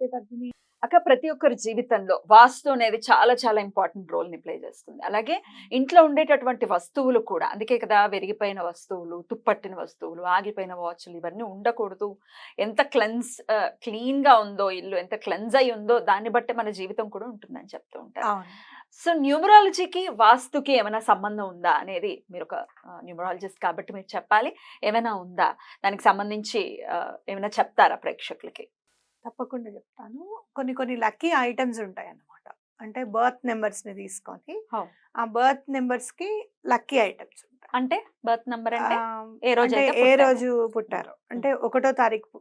నమస్తే అక్క ప్రతి ఒక్కరి జీవితంలో వాస్తు అనేది చాలా చాలా ఇంపార్టెంట్ రోల్ని ప్లే చేస్తుంది. అలాగే ఇంట్లో ఉండేటటువంటి వస్తువులు కూడా అందుకే కదా విరిగిపోయిన వస్తువులు తుప్పట్టిన వస్తువులు ఆగిపోయిన వాచ్లు ఇవన్నీ ఉండకూడదు. ఎంత క్లెన్స్ క్లీన్గా ఉందో ఇల్లు ఎంత క్లెన్స్ అయి ఉందో దాన్ని బట్టి మన జీవితం కూడా ఉంటుందని చెప్తూ ఉంటారు. సో న్యూమరాలజీకి వాస్తుకి ఏమైనా సంబంధం ఉందా అనేది మీరు ఒక న్యూమరాలజిస్ట్ కాబట్టి మీరు చెప్పాలి. ఏమైనా ఉందా? దానికి సంబంధించి ఏమైనా చెప్తారా ప్రేక్షకులకి? తప్పకుండా చెప్తాను కొన్ని కొన్ని లక్కీ ఐటమ్స్ ఉంటాయి అన్నమాట అంటే బర్త్ నెంబర్స్ని తీసుకొని. ఆ బర్త్ నెంబర్స్కి లక్కీ ఐటమ్స్ ఉంటాయి అంటే బర్త్ నంబర్ అంటే ఏ రోజు ఏ పుట్టారో. రోజు పుట్టారు అంటే ఒకటో తారీఖు.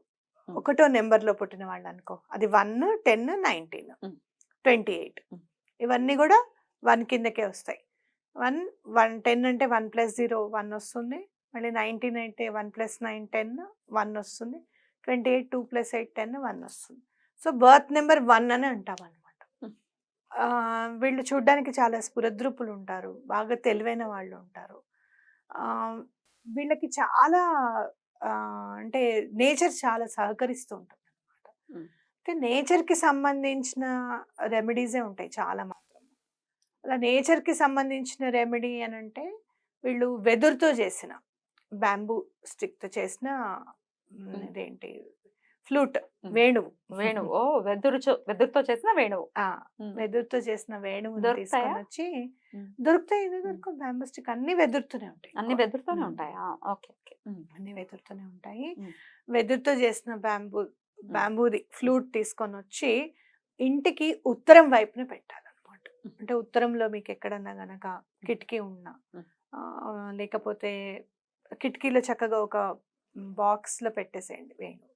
ఒకటో నెంబర్లో పుట్టిన వాళ్ళు అనుకో అది one ten nineteen. Twenty eight. ఇవన్నీ కూడా వన్ కిందకే వస్తాయి వన్ వన్ టెన్ అంటే వన్ ప్లస్ జీరో వన్ వస్తుంది మళ్ళీ నైన్టీన్ అంటే one plus nine ten one వస్తుంది twenty eight two plus eight ten one వస్తుంది. సో బర్త్ నెంబర్ వన్ అని అంటాం అనమాట. వీళ్ళు చూడ్డానికి చాలా స్ఫురద్రూపులు ఉంటారు బాగా తెలివైన వాళ్ళు ఉంటారు వీళ్ళకి చాలా అంటే నేచర్ చాలా సహకరిస్తూ ఉంటుంది అనమాట. అంటే నేచర్కి సంబంధించిన రెమెడీసే ఉంటాయి చాలా మాత్రం. అలా నేచర్కి సంబంధించిన రెమెడీ అని అంటే వీళ్ళు వెదురుతో చేసిన బ్యాంబూ స్టిక్తో చేసిన ఇదేంటి ఫ్లూట్. వేణువు వేణువు ఓ వెదురు వెదురుతో చేసిన వేణువు. వెదురుతో చేసిన వేణువు? తీసుకొని వచ్చి. దొరుకుతాయి దొరుకు బ్యాంబూ స్టిక్ అన్ని వెదురుతూనే ఉంటాయి అన్ని. వెదురుతోనే. ఉంటాయా ఓకే ఓకే. అన్ని వెదురుతూనే ఉంటాయి. వెదురుతో చేసిన బ్యాంబూ బ్యాంబూది ఫ్లూట్ తీసుకొని వచ్చి ఇంటికి ఉత్తరం వైపున పెట్టాలన్నమాట. అంటే ఉత్తరంలో మీకు ఎక్కడన్నా గనక కిటికీ ఉన్నా లేకపోతే కిటికీలో చక్కగా ఒక బాక్స్లో పెట్టేసేయండి వేణు.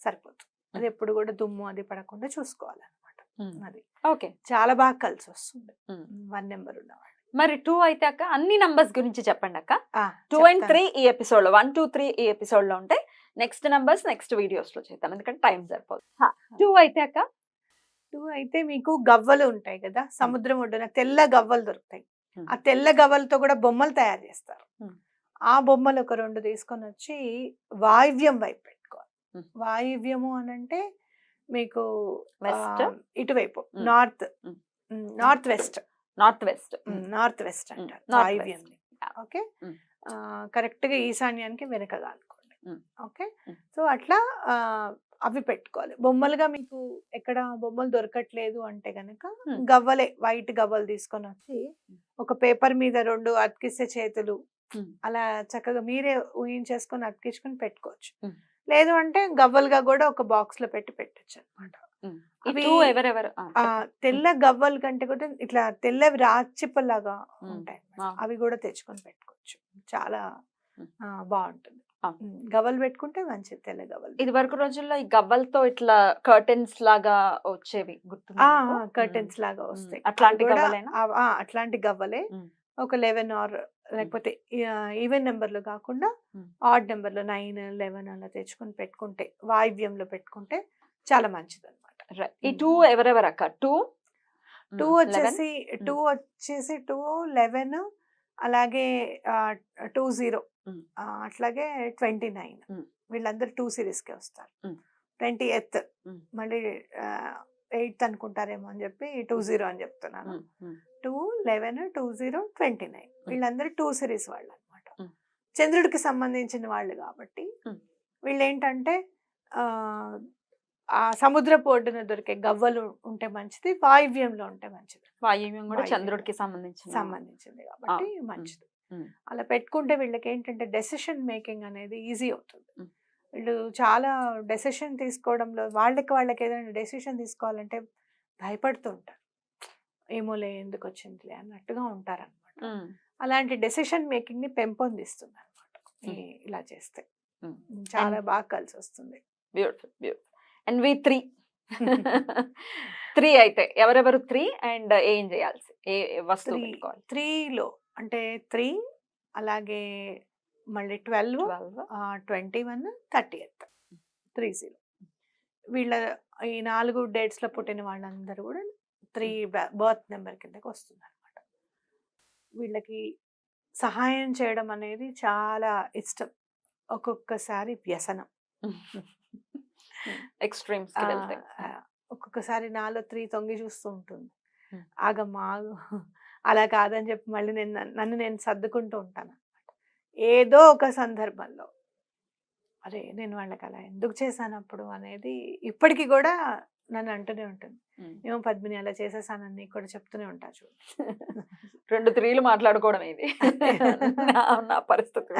సరిపోతుంది. అది ఎప్పుడు కూడా దుమ్ము అది పడకుండా చూసుకోవాలన్నమాట. అది. ఓకే. చాలా బాగా కలిసి వస్తుంది. వన్ నెంబర్ ఉన్నవాళ్ళు మరి టూ అయితే అక్క అన్ని నంబర్స్ గురించి చెప్పండి అక్క. Two and. త్రీ ఈ ఎపిసోడ్లో వన్ టూ త్రీ ఈ ఎపిసోడ్లో ఉంటాయి నెక్స్ట్ నంబర్స్ నెక్స్ట్ వీడియోస్లో చేద్దాం. ఎందుకంటే టైం సరిపోదు. టూ అయితే అక్క? టూ అయితే మీకు గవ్వలు ఉంటాయి కదా సముద్రం ఒడ్డున తెల్ల గవ్వలు దొరుకుతాయి. ఆ తెల్ల గవ్వలతో కూడా బొమ్మలు తయారు చేస్తారు. ఆ బొమ్మలు ఒక రెండు తీసుకొని వచ్చి వాయువ్యం వైపు పెట్టుకోవాలి. వాయువ్యము అని అంటే మీకు ఇటువైపు. North. North west north west north west అంటారు వాయువ్యం. Okay Hmm. కరెక్ట్గా ఈశాన్యానికి వెనకగా అనుకోండి Hmm. ఓకే. సో అట్లా అవి పెట్టుకోవాలి బొమ్మలుగా మీకు ఎక్కడ బొమ్మలు దొరకట్లేదు అంటే గనక. గవ్వలే వైట్ గవ్వలు తీసుకొని వచ్చి ఒక పేపర్ మీద రెండు అతికిస్తే చేతులు. అలా చక్కగా మీరే ఊహించేసుకొని అతికించుకొని పెట్టుకోవచ్చు. లేదు అంటే గవ్వలుగా కూడా ఒక బాక్స్లో పెట్టి పెట్టచ్చు అనమాట ఎవరెవరు? తెల్ల గవ్వల కంటే కూడా ఇట్లా తెల్లవి రాచిప్పలాగా. ఉంటాయి. అవి కూడా తెచ్చుకొని పెట్టుకోవచ్చు. చాలా బాగుంటుంది. గవ్వలు పెట్టుకుంటే మంచిది తెల్ల గవ్వలు ఇది వరకు రోజుల్లో ఈ గవ్వలతో ఇట్లా కర్టెన్స్ లాగా వచ్చేవి గుర్తు కర్టెన్స్ లాగా వస్తాయి. అట్లాంటి అట్లాంటి గవ్వలే. ఒక లెవెన్ ఆర్ లేకపోతే ఈవెన్ నెంబర్లో కాకుండా. ఆడ్ నెంబర్లో నైన్ లెవెన్ అలా తెచ్చుకొని పెట్టుకుంటే వాయువ్యంలో పెట్టుకుంటే చాలా మంచిది అనమాట ఈ టూ ఎవరెవరు అక్క? టూ? టూ వచ్చేసి టూ వచ్చేసి టూ లెవెన్ అలాగే టూ జీరో. అట్లాగే ట్వంటీ నైన్. వీళ్ళందరూ టూ సిరీస్కే వస్తారు. Twenty eighth. మళ్ళీ ఎయిత్ అనుకుంటారేమో అని చెప్పి టూ జీరో అని చెప్తున్నాను. Two eleven two zero twenty nine వీళ్ళందరూ టూ సిరీస్ వాళ్ళు అనమాట. చంద్రుడికి సంబంధించిన వాళ్ళు కాబట్టి. వీళ్ళు ఏంటంటే ఆ, సముద్రపు ఒడ్డున దొరికే గవ్వలు ఉంటే మంచిది వాయువ్యంలో ఉంటే మంచిది వాయువ్యం కూడా. చంద్రుడికి సంబంధించిన సంబంధించింది కాబట్టి. మంచిది. అలా పెట్టుకుంటే వీళ్ళకి ఏంటంటే డెసిషన్ మేకింగ్ అనేది ఈజీ అవుతుంది. వీళ్ళు చాలా డెసిషన్ తీసుకోవడంలో వాళ్ళకి వాళ్ళకి ఏదైనా డెసిషన్ తీసుకోవాలంటే భయపడుతూ ఉంటారు ఏమోలే ఎందుకు వచ్చిందిలే అన్నట్టుగా ఉంటారన్నమాట. ఉమ్, అలాంటి డెసిషన్ మేకింగ్ని పెంపొందిస్తుంది అనమాట. ఇలా చేస్తే. చాలా బాగా కలిసి వస్తుంది beautiful beautiful. And we three. Three అయితే ఎవరెవరు త్రీ అండ్ ఏం చేయాల్సి ఏ వస్తువు. పెట్టుకోవాలి? త్రీలో అంటే త్రీ అలాగే మళ్ళీ twelve twelve. Twenty one thirty eighth. Three zero. వీళ్ళ ఈ నాలుగు డేట్స్లో పుట్టిన వాళ్ళందరూ కూడా త్రీ బర్త్ నెంబర్ కిందకి వస్తుంది అనమాట వీళ్ళకి సహాయం చేయడం అనేది చాలా ఇష్టం. ఒక్కొక్కసారి వ్యసనం. ఎక్స్ట్రీమ్స్ ఒక్కొక్కసారి నాలో త్రీ తొంగి చూస్తూ ఉంటుంది. Hmm. ఆగమ్మా ఆగు. అలా కాదని చెప్పి మళ్ళీ నేను నన్ను- నన్ను నేను సర్దుకుంటూ ఉంటాను అనమాట ఏదో ఒక సందర్భంలో. అరే నేను వాళ్ళకి అలా ఎందుకు చేశాను అప్పుడు? అనేది ఇప్పటికీ కూడా నన్ను అంటూనే ఉంటుంది. ఉమ్. ఏమో పద్మిని అలా చేసేసానని నీకు కూడా చెప్తూనే ఉంటా చూడు. రెండు త్రీలు మాట్లాడుకోవడం ఇది. నా- పరిస్థితి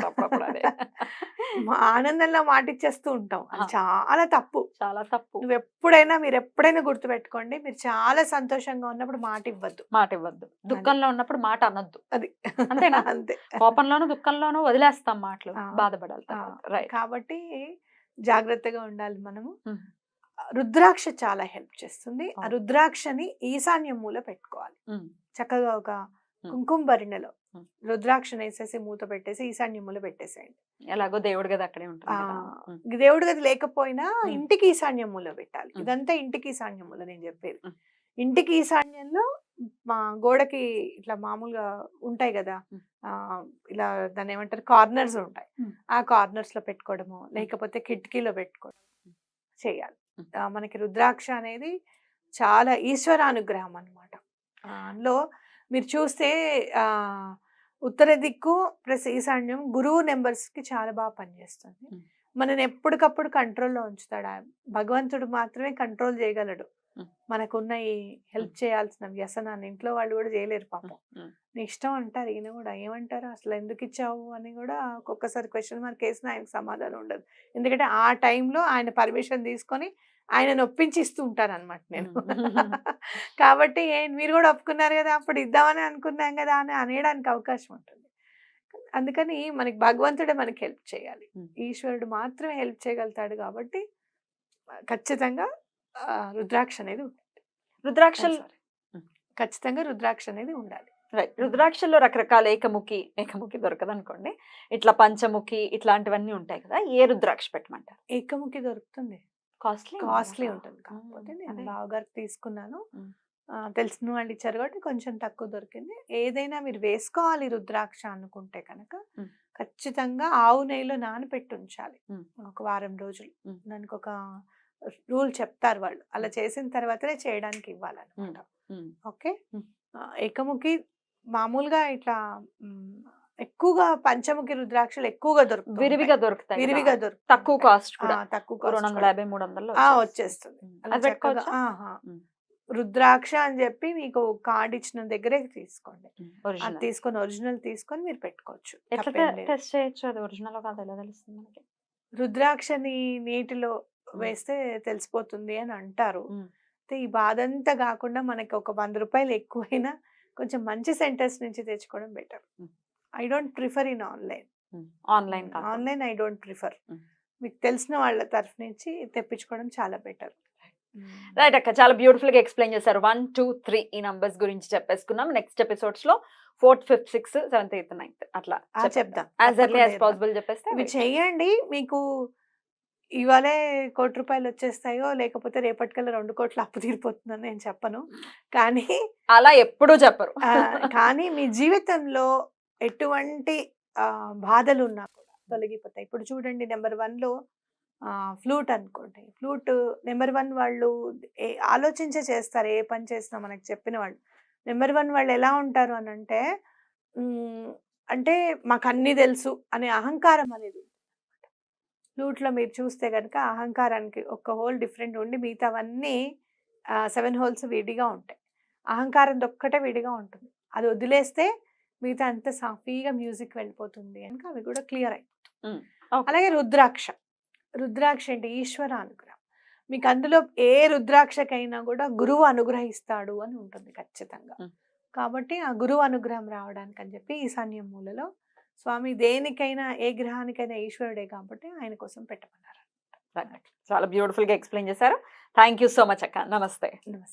మా ఆనందంలో మాటిచ్చేస్తూ ఉంటాం. అది. చాలా తప్పు. చాలా తప్పు. నువ్వు ఎప్పుడైనా మీరు ఎప్పుడైనా గుర్తుపెట్టుకోండి మీరు చాలా సంతోషంగా ఉన్నప్పుడు మాట ఇవ్వద్దు మాట ఇవ్వద్దు దుఃఖంలో ఉన్నప్పుడు మాట అనొద్దు. అది. అంతేనా? అంతే. కోపంలోను దుఃఖంలోను వదిలేస్తాం మాటలు. బాధపడాలి కాబట్టి జాగ్రత్తగా ఉండాలి మనము. మ్మ్. రుద్రాక్ష చాలా హెల్ప్ చేస్తుంది ఆ. రుద్రాక్షని ఈశాన్యం మూల పెట్టుకోవాలి. చక్కగా ఒక. కుంకుమ భరిణెలో. రుద్రాక్షను వేసేసి మూత పెట్టేసి ఈశాన్యం మూల పెట్టేసేయండి ఎలాగో దేవుడి గది అక్కడే ఉంటుంది. దేవుడి గది లేకపోయినా. ఇంటికి ఈశాన్యం మూల పెట్టాలి. ఇదంతా ఇంటికి ఈశాన్యం మూల నేను చెప్పేది. ఇంటికి ఈశాన్యంలో మా గోడకి ఇట్లా మామూలుగా ఉంటాయి కదా ఇలా దాన్ని ఏమంటారు కార్నర్స్ ఉంటాయి. ఆ కార్నర్స్లో పెట్టుకోవడము లేకపోతే కిటికీలో పెట్టుకోవడం చేయాలి మనకి రుద్రాక్ష అనేది చాలా ఈశ్వరానుగ్రహం అనమాట అందులో మీరు చూస్తే ఆ ఉత్తర దిక్కు ప్లస్ ఈశాన్యం గురువు నెంబర్స్కి చాలా బాగా పనిచేస్తుంది. మనని ఎప్పటికప్పుడు కంట్రోల్లో ఉంచుతాడు. భగవంతుడు మాత్రమే కంట్రోల్ చేయగలడు. మనకున్న ఈ హెల్ప్ చేయాల్సిన వ్యసనాన్ని ఇంట్లో వాళ్ళు కూడా చేయలేరు పాపం. నీ ఇష్టం అంటారు ఈయన కూడా. ఏమంటారు? అసలు ఎందుకు ఇచ్చావు అని కూడా ఒక్కొక్కసారి క్వశ్చన్ మార్క్ వేసిన ఆయనకు సమాధానం ఉండదు. ఎందుకంటే ఆ టైంలో ఆయన పర్మిషన్ తీసుకొని ఆయన నొప్పించి ఇస్తూ ఉంటాను అనమాట నేను. కాబట్టి ఏ మీరు కూడా ఒప్పుకున్నారు కదా అప్పుడు ఇద్దామని అనుకున్నాం కదా అని అనేయడానికి అవకాశం ఉంటుంది. అందుకని మనకి భగవంతుడే మనకి హెల్ప్ చేయాలి. ఈశ్వరుడు మాత్రమే హెల్ప్ చేయగలుగుతాడు కాబట్టి ఖచ్చితంగా రుద్రాక్ష అనేది ఉండాలి. రుద్రాక్షలు. ఖచ్చితంగా రుద్రాక్ష అనేది ఉండాలి. రైట్. రుద్రాక్షల్లో రకరకాల ఏకముఖి ఏకముఖి దొరకదు అనుకోండి ఇట్లా పంచముఖి ఇట్లాంటివన్నీ ఉంటాయి కదా! ఏ రుద్రాక్ష పెట్టమంటారు? ఏకముఖి దొరుకుతుంది. కాస్ట్లీ కాస్ట్లీ ఉంటుంది. కాకపోతే నేను. బావగారికి తీసుకున్నాను. తెలిసిన వాళ్ళు ఇచ్చారు కాబట్టి కొంచెం తక్కువ దొరికింది. ఏదైనా మీరు వేసుకోవాలి రుద్రాక్ష అనుకుంటే కనుక. ఖచ్చితంగా ఆవు నెయ్యిలో నానబెట్టి ఉంచాలి. ఒక వారం రోజులు. దానికి ఒక రూల్ చెప్తారు వాళ్ళు. అలా చేసిన తర్వాతనే చేయడానికి ఇవ్వాలన్నమాట. మ్మ్. ఓకే? ఏకముఖి మామూలుగా ఇట్లా ఎక్కువగా పంచముఖి రుద్రాక్షలు ఎక్కువగా దొరుకుతాయి విరివిగా దొరుకుతాయి విరివిగా. దొరుకుతాయి తక్కువ కాస్ట్ కూడా. తక్కువ రెండు వందల. యాభై మూడు వందల్లో ఆ, వచ్చేస్తుంది. రుద్రాక్ష అని చెప్పి మీకు కార్డ్ ఇచ్చిన దగ్గరే తీసుకోండి. అది తీసుకొని ఒరిజినల్ తీసుకొని మీరు పెట్టుకోవచ్చు. ఎట్లా. టెస్ట్ చేయొచ్చు? అది ఒరిజినల్ కాదు ఎలా తెలుస్తుంది మనకి? రుద్రాక్షని నీటిలో వేస్తే తెలిసిపోతుంది అని అంటారు. అయితే ఈ బాధ అంతా కాకుండా మనకి ఒక వంద రూపాయలు ఎక్కువైనా కొంచెం మంచి సెంటర్స్ నుంచి తెచ్చుకోవడం better. I don't prefer in online. Online online I don't prefer. మీకు తెలిసిన వాళ్ళ తరఫు నుంచి తెప్పించుకోవడం చాలా బెటర్. రైట్. అక్క చాలా బ్యూటిఫుల్గా ఎక్స్ప్లెయిన్ చేశారు. వన్ టూ త్రీ ఈ నంబర్స్ గురించి చెప్పేసుకున్నాం. నెక్స్ట్ ఎపిసోడ్స్లో fourth fifth sixth seventh eighth ninth అట్లా యాజ్ ఎర్లీ యాజ్. పాసిబుల్ చెప్పేస్తే ఇవి చెయ్యండి. మీకు ఇవాళే కోటి రూపాయలు వచ్చేస్తాయో లేకపోతే రేపటికల్లా రెండు కోట్ల అప్పు తీరిపోతుందని నేను చెప్పను. కానీ అలా ఎప్పుడూ చెప్పరు. కానీ మీ జీవితంలో ఎటువంటి బాధలు ఉన్నా కూడా తొలగిపోతాయి. ఇప్పుడు చూడండి నెంబర్ వన్లో ఫ్లూట్ అనుకోండి. ఫ్లూట్ నెంబర్ వన్ వాళ్ళు ఆలోచించే చేస్తారు ఏ పని చేసినా మనకు చెప్పిన వాళ్ళు. నెంబర్ వన్ వాళ్ళు ఎలా ఉంటారు అని అంటే అంటే మాకు అన్నీ తెలుసు అనే అహంకారం అనేది ఫ్లూట్లో మీరు చూస్తే కనుక అహంకారానికి ఒక హోల్ డిఫరెంట్ ఉండి మిగతావన్నీ సెవెన్ హోల్స్ విడిగా ఉంటాయి. అహంకారం ఒక్కటే విడిగా ఉంటుంది. అది వదిలేస్తే మిగతా అంత సాఫీగా మ్యూజిక్ వెళ్ళిపోతుంది కనుక అవి కూడా క్లియర్ అయిపోతుంది. అలాగే రుద్రాక్ష. రుద్రాక్ష అంటే ఈశ్వర అనుగ్రహం. మీకు అందులో ఏ రుద్రాక్షకైనా కూడా గురువు అనుగ్రహిస్తాడు అని ఉంటుంది ఖచ్చితంగా. కాబట్టి ఆ గురువు అనుగ్రహం రావడానికి అని చెప్పి ఈశాన్య మూలలో స్వామి దేనికైనా ఏ గ్రహానికైనా ఈశ్వరుడే కాబట్టి ఆయన కోసం పెట్టమన్నారు చాలా బ్యూటిఫుల్గా ఎక్స్ప్లెయిన్ చేశారు. థ్యాంక్ యూ సో మచ్ అక్క. నమస్తే. నమస్తే.